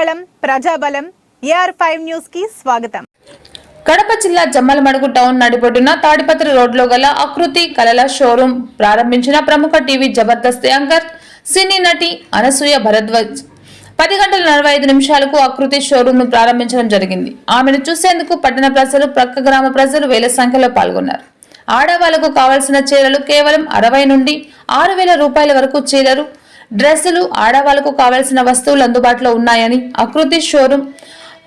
మంగళం ప్రజాబలం AR five న్యూస్కి స్వాగతం. కడప జిల్లా జమ్మలమడుగు టౌన్ నడిబొడ్డున తాడిపత్రి రోడ్లో గల ఆకృతి కళల షోరూం ప్రారంభించిన ప్రముఖ టీవీ జబర్దస్త్ యాంకర్ సినీ నటి అనసూయ భరద్వాజ్. పది గంటల నలభై ఐదు నిమిషాలకు ఆకృతి షోరూం ను ప్రారంభించడం జరిగింది. ఆమెను చూసేందుకు పట్టణ ప్రజలు ప్రక్క గ్రామ ప్రజలు వేల సంఖ్యలో పాల్గొన్నారు. ఆడవాళ్ళకు కావలసిన చీరలు కేవలం అరవై నుండి ఆరు వేల రూపాయల వరకు చీరలు డ్రెస్సులు ఆడవాళ్ళకు కావలసిన వస్తువులు అందుబాటులో ఉన్నాయని ఆకృతి షోరూం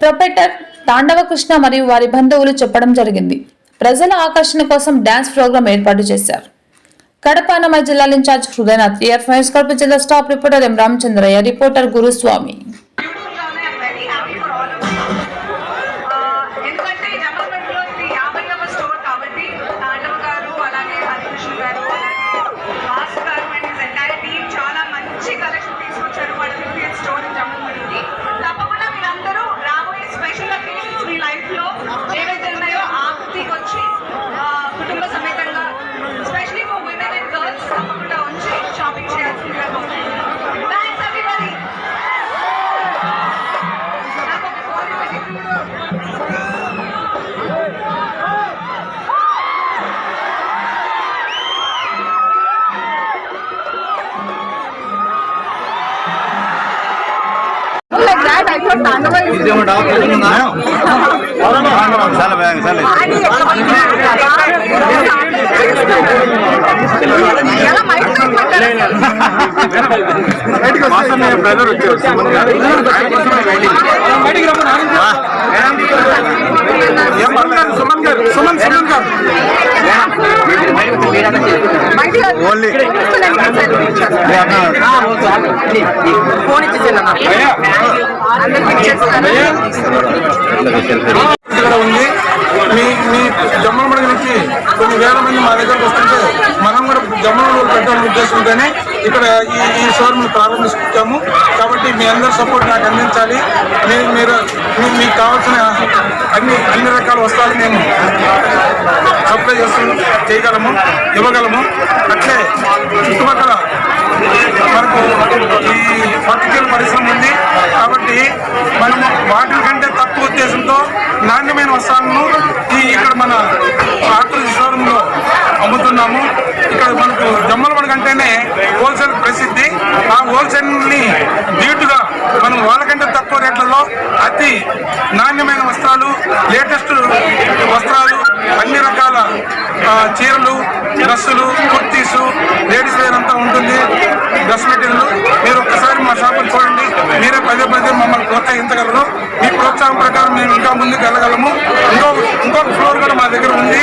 ప్రొపెటర్ తాండవ కృష్ణ మరియు వారి బంధువులు చెప్పడం జరిగింది. ప్రజల ఆకర్షణ కోసం డ్యాన్స్ ప్రోగ్రాం ఏర్పాటు చేశారు. కడప అన్నమయ్య జిల్లా incharge Hrudayanath AR fives Kadapa జిల్లా staff reporter M Ramachandraiah reporter Guruswamy. Brother Suman గారు సుమన్ సుమన్ గారు ఓన్లీ ఇక్కడ ఉంది. మీ మీ జమ్మలమడుగు నుంచి కొన్ని వేల మంది మా దగ్గరకు వస్తుంటే మనం కూడా జమ్మలమడుగు పెట్టాలని ఉద్దేశంతోనే ఇక్కడ ఈ ఈ షోరూమ్ ప్రారంభించాము కాబట్టి మీ అందరి సపోర్ట్ నాకు అందించాలి. మీరు మీరు మీకు కావాల్సిన అన్ని అన్ని రకాల వస్త్రాలు మేము సప్లై చేస్తూ చేయగలము ఇవ్వగలము. అట్లే చుట్టుపక్కల మనకు ఈ పట్టుకెళ్ళ పరిశ్రమ ఉంది కాబట్టి మనము వాటి కంటే తక్కువ ఉద్దేశంతో నాణ్యమైన వస్త్రాలను ఈ ఇక్కడ మన ఆకృతి షోరూంలో అమ్ముతున్నాము. ఇక్కడ మనకు జమ్మలమడుగు అంటేనే హోల్సేల్ ప్రసిద్ధి. ఆ హోల్సేల్ని ధీటుగా మనం వాళ్ళకంటే తక్కువ రేట్లలో అతి నాణ్యమైన వస్త్రాలు లేటెస్ట్ వస్త్రాలు అన్ని రకాల చీరలు డ్రెస్సులు కుర్తీసు లేడీస్ వేర్ అంతా ఉంటుంది. Dress material. మీరు ఒక్కసారి మా షాపుని చూడండి. మీరే పదే పదే మమ్మల్ని ప్రోత్సహించగలరు. ప్రోత్సాహం ప్రకారం మేము ఇంకా ముందుకు వెళ్ళగలము. ఇంకో ఇంకొక ఫ్లోర్ కూడా మా దగ్గర ఉంది.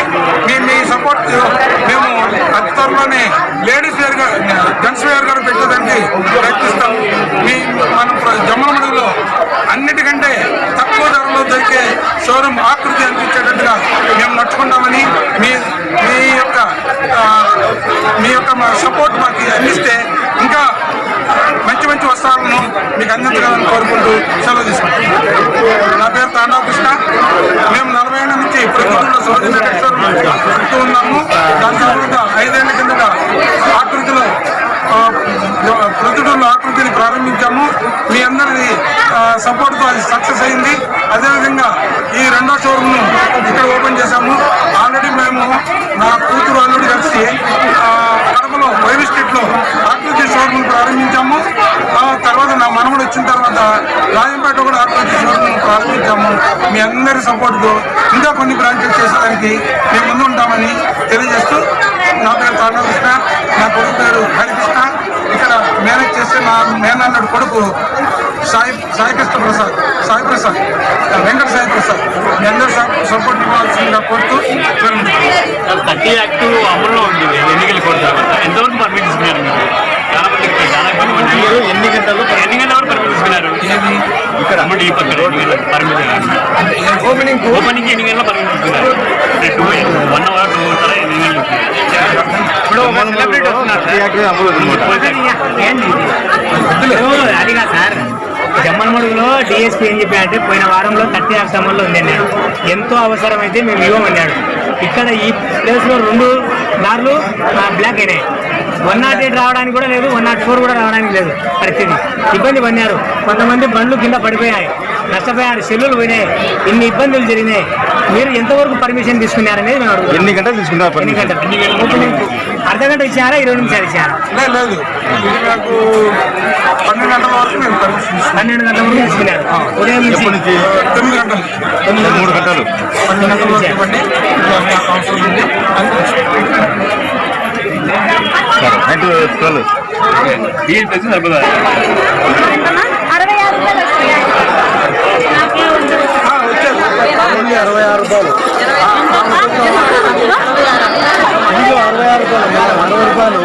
మీ మీ సపోర్ట్ మేము అతి త్వరలోనే లేడీస్ వేర్ జెంట్స్ వేర్ గారు పెట్టేదానికి ప్రయత్నిస్తాము. మీ మనం జమ్మలమడుగులో అన్నిటికంటే తక్కువ ధరలో దొరికే షోరూమ్ ఆకృతి అనిపించేటట్టుగా మేము నడుచుకుంటామని మీ మీ యొక్క ఆ, మీ యొక్క మా సపోర్ట్ మాకు అందిస్తే ఇంకా మంచి మంచి వస్త్రాలను మీకు అందించగలని కోరుకుంటూ సెలవు తీసుకుంటాం నా పేరు తాండవ కృష్ణ మేము నలభై ఏళ్ళ నుంచి ప్రకృతిలో సౌజన్య టెక్స్టైల్ ఉంటూ ఉన్నాము దాని తర్వాత ఐదేళ్ళ కిందట ఆకృతిలో ఆ, ప్రొద్దుటూరులో ఆకృతిని ప్రారంభించాము మీ అందరి సపోర్ట్తో అది అయింది. అదేవిధంగా ఈ రెండో షోరూమ్ ఇక్కడ ఓపెన్ చేశాము. ఆల్రెడీ మేము నా కూతురు అల్లుడు కలిసి కడపలో వైవి స్ట్రీట్లో ఆకృతి షోరూమ్ ప్రారంభించాము. తర్వాత నా మనవడు వచ్చిన తర్వాత రాజంపేట కూడా ఆకృతి షోరూమ్ ప్రారంభించాము. మీ అందరి సపోర్ట్తో ఇంకా కొన్ని బ్రాంచెస్ చేసేదానికి మేము ముందు ఉంటామని తెలియజేస్తూ నా పేరు నా కొడుకు పేరు హరికృష్ణ. ఇక్కడ మేనేజ్ చేస్తే నా మేనల్లుడు కొడుకు సాయి సాయికృష్ణ ప్రసాద్ సాయి ప్రసాద్ వెంకట సాయి ప్రసాద్. మీ అందరూ సపోర్ట్ ఇవ్వాల్సిందిగా కోరుతూ. థర్టీ యాక్ట్ అమల్లో ఉంది ఎన్నికల తర్వాత. ఎంతవరకు పర్మిట్ ఇస్తున్నారు. ఎన్ని గంటలు ఎన్ని గంటల వరకు పర్మిట్ ఇస్తున్నారు ఏది? ఇక్కడ అమ్మడి ఈ పక్కన ఎన్ని గంటలకు పర్మిట్ ఓపెనింగ్ ఓపెనింగ్ ఎన్ని గంటల పర్మిట్ ఇస్తున్నారు two one hour two hour ఎన్ని గంటలు ఇస్తున్నారు? ఇప్పుడు ఒక సెలబ్రిటీ వస్తున్నారు సార్. అమలు అదిగా సార్. జమ్మలమడుగులో డిఎస్పీ ఏం చెప్పాడంటే పోయిన వారంలో థర్టీ యాక్స్ అమల్లో ఉంది అన్నాడు ఎంతో అవసరమైతే మేము ఇవ్వమన్నాడు. ఇక్కడ ఈ ప్లేస్లో రెండు దారులు బ్లాక్ అయినాయి. వన్ నాట్ ఎయిట్ రావడానికి కూడా లేదు వన్ నాట్ ఫోర్ కూడా రావడానికి లేదు పరిస్థితి. ఇబ్బంది పడినారు. కొంతమంది బండ్లు కింద పడిపోయాయి. నష్టపోయారు సెల్లులు పోయినాయి. ఇన్ని ఇబ్బందులు జరిగినాయి. మీరు ఎంతవరకు పర్మిషన్ తీసుకున్నారనేది మేము అడుగుతున్నాం. ఎన్ని గంటలు తీసుకున్నారు ఎన్ని గంటలు? అర్ధ గంట ఇచ్చారా? ఇరవై నిమిషాలు ఇచ్చారా? లేదు, నాకు పన్నెండు గంటల వరకు నేను పర్మిషన్ ఇస్తాను పన్నెండు గంటల వరకు తీసుకున్నారు. ఉదయం నుంచి? తొమ్మిది గంటలు. మూడు గంటలు. పన్నెండు గంటల వరకు ఇవ్వండి. అవసరం ఉంది. ట్వెల్వ్. ఈ ప్రశ్న సరిపోదా అరవై ఆరు రూపాయలు వస్తాయి అరవై ఆరు రూపాయలు. అరవై ఆరు రూపాయలు.